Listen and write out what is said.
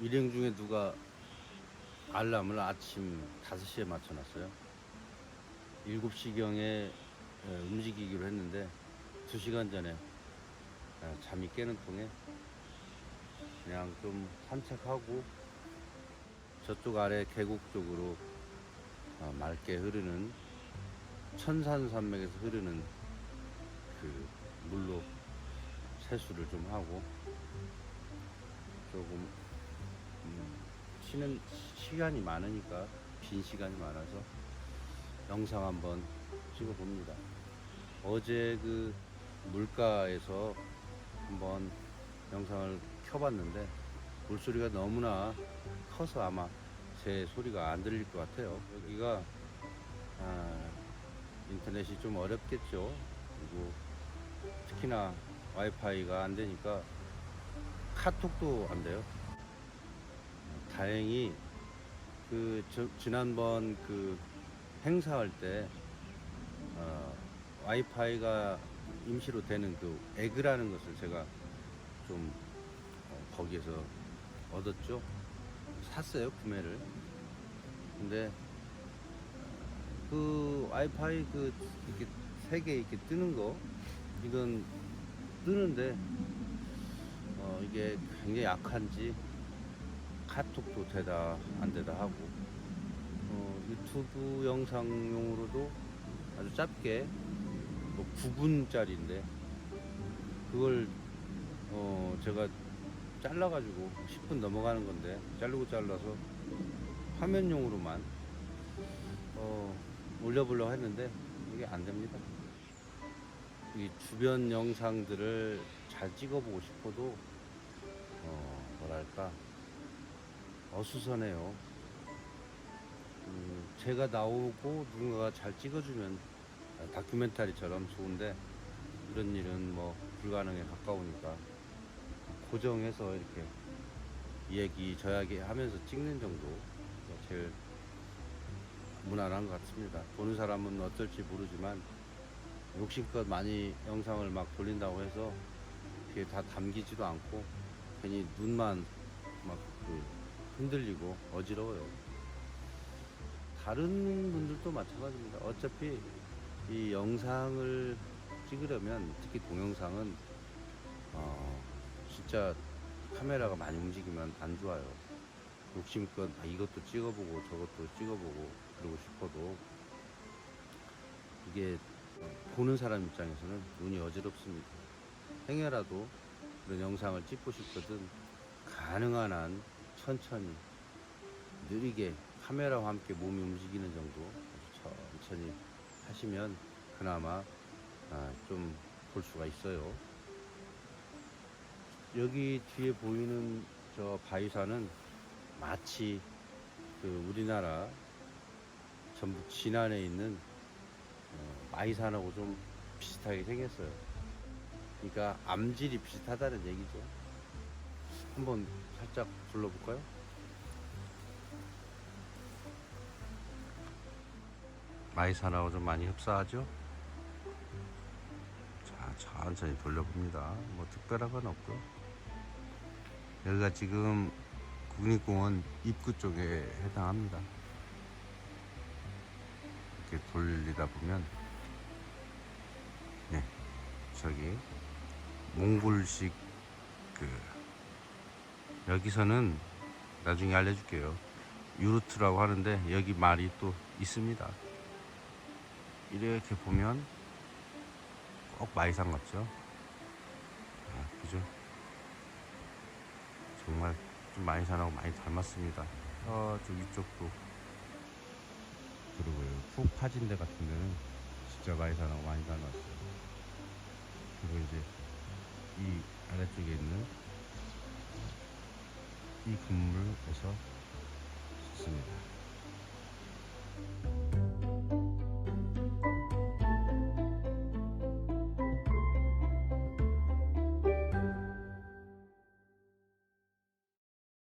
일행 중에 누가 알람을 아침 5시에 맞춰놨어요. 7시경에 움직이기로 했는데 2시간 전에 에, 잠이 깨는 통에 그냥 좀 산책하고 저쪽 아래 계곡 쪽으로 어, 맑게 흐르는 천산산맥에서 흐르는 그 물로 세수를 좀 하고 조금 음, 쉬는 시간이 많으니까 빈 시간이 많아서 영상 한번 찍어봅니다. 어제 그 물가에서 한번 영상을 켜봤는데 물소리가 너무나 커서 아마 제 소리가 안 들릴 것 같아요. 여기가 아, 인터넷이 좀 어렵겠죠. 그리고 특히나 와이파이가 안 되니까 카톡도 안 돼요. 다행히 그 저- 지난번 그 행사할 때 어, 와이파이가 임시로 되는 그 에그라는 것을 제가 좀 어, 거기에서 얻었죠. 샀어요 구매를. 근데 그 와이파이 그 이렇게 세 개 이렇게 뜨는 거 이건 뜨는데 어 이게 굉장히 약한지 카톡도 되다 안 되다 하고 어 유튜브 영상용으로도 아주 짧게 뭐 9분짜리인데 그걸 어 제가 잘라가지고 10분 넘어가는 건데 자르고 잘라서 화면용으로만 어, 올려보려고 했는데 이게 안 됩니다. 이 주변 영상들을 잘 찍어보고 싶어도 어, 뭐랄까 어수선해요. 음, 제가 나오고 누군가가 잘 찍어주면 다큐멘터리처럼 좋은데 이런 일은 뭐 불가능에 가까우니까 고정해서 이렇게 이 얘기 저 이야기 하면서 찍는 정도 제일 무난한 것 같습니다. 보는 사람은 어떨지 모르지만 욕심껏 많이 영상을 막 돌린다고 해서 그게 다 담기지도 않고 괜히 눈만 막그 흔들리고 어지러워요. 다른 분들도 마찬가지입니다. 어차피 이 영상을 찍으려면 특히 동영상은 어 진짜 카메라가 많이 움직이면 안 좋아요. 욕심껏 아, 이것도 찍어보고 저것도 찍어보고 그러고 싶어도 이게 보는 사람 입장에서는 눈이 어지럽습니다. 행여라도 그런 영상을 찍고 싶거든 가능한 한 천천히 느리게 카메라와 함께 몸이 움직이는 정도 천천히 하시면 그나마 아, 좀 볼 수가 있어요. 여기 뒤에 보이는 저 바위산은 마치 그 우리나라 전북 진안에 있는 어, 마이산하고 좀 비슷하게 생겼어요. 그러니까 암질이 비슷하다는 얘기죠. 한번 살짝 둘러볼까요? 마이산하고 좀 많이 흡사하죠? 자, 천천히 돌려봅니다. 뭐 특별한 건 없고요. 여기가 지금 국립공원 입구 쪽에 해당합니다. 이렇게 돌리다 보면 네 저기 몽골식 그 여기서는 나중에 알려줄게요. 유루트라고 하는데 여기 말이 또 있습니다. 이렇게 보면 꼭 마이산 같죠? 아, 그죠? 정말 좀 마이산하고 많이 닮았습니다. 저쪽 위쪽도 그리고 푹 파진 데 같은 데는 진짜 마이산하고 많이 닮았어요. 그리고 이제 이 아래쪽에 있는 이 건물에서 있습니다.